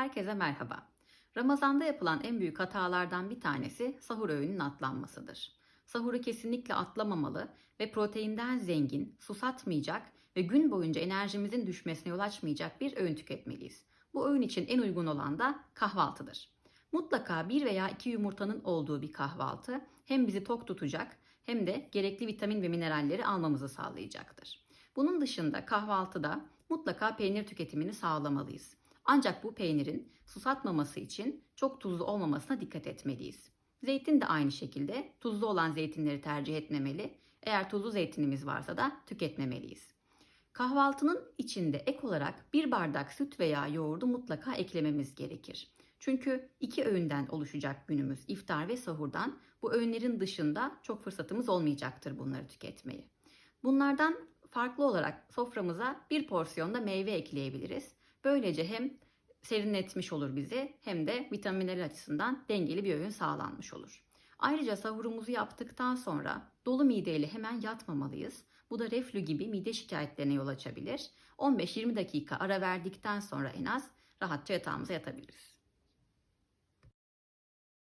Herkese merhaba. Ramazanda yapılan en büyük hatalardan bir tanesi sahur öğünün atlanmasıdır. Sahuru kesinlikle atlamamalı ve proteinden zengin, susatmayacak ve gün boyunca enerjimizin düşmesine yol açmayacak bir öğün tüketmeliyiz. Bu öğün için en uygun olan da kahvaltıdır. Mutlaka bir veya iki yumurtanın olduğu bir kahvaltı hem bizi tok tutacak hem de gerekli vitamin ve mineralleri almamızı sağlayacaktır. Bunun dışında kahvaltıda mutlaka peynir tüketimini sağlamalıyız. Ancak bu peynirin susatmaması için çok tuzlu olmamasına dikkat etmeliyiz. Zeytin de aynı şekilde tuzlu olan zeytinleri tercih etmemeli. Eğer tuzlu zeytinimiz varsa da tüketmemeliyiz. Kahvaltının içinde ek olarak bir bardak süt veya yoğurdu mutlaka eklememiz gerekir. Çünkü iki öğünden oluşacak günümüz iftar ve sahurdan bu öğünlerin dışında çok fırsatımız olmayacaktır bunları tüketmeyi. Bunlardan farklı olarak soframıza bir porsiyon da meyve ekleyebiliriz. Böylece hem serinletmiş olur bizi hem de vitaminleri açısından dengeli bir öğün sağlanmış olur. Ayrıca sahurumuzu yaptıktan sonra dolu mideyle hemen yatmamalıyız. Bu da reflü gibi mide şikayetlerine yol açabilir. 15-20 dakika ara verdikten sonra en az rahatça yatağımıza yatabiliriz.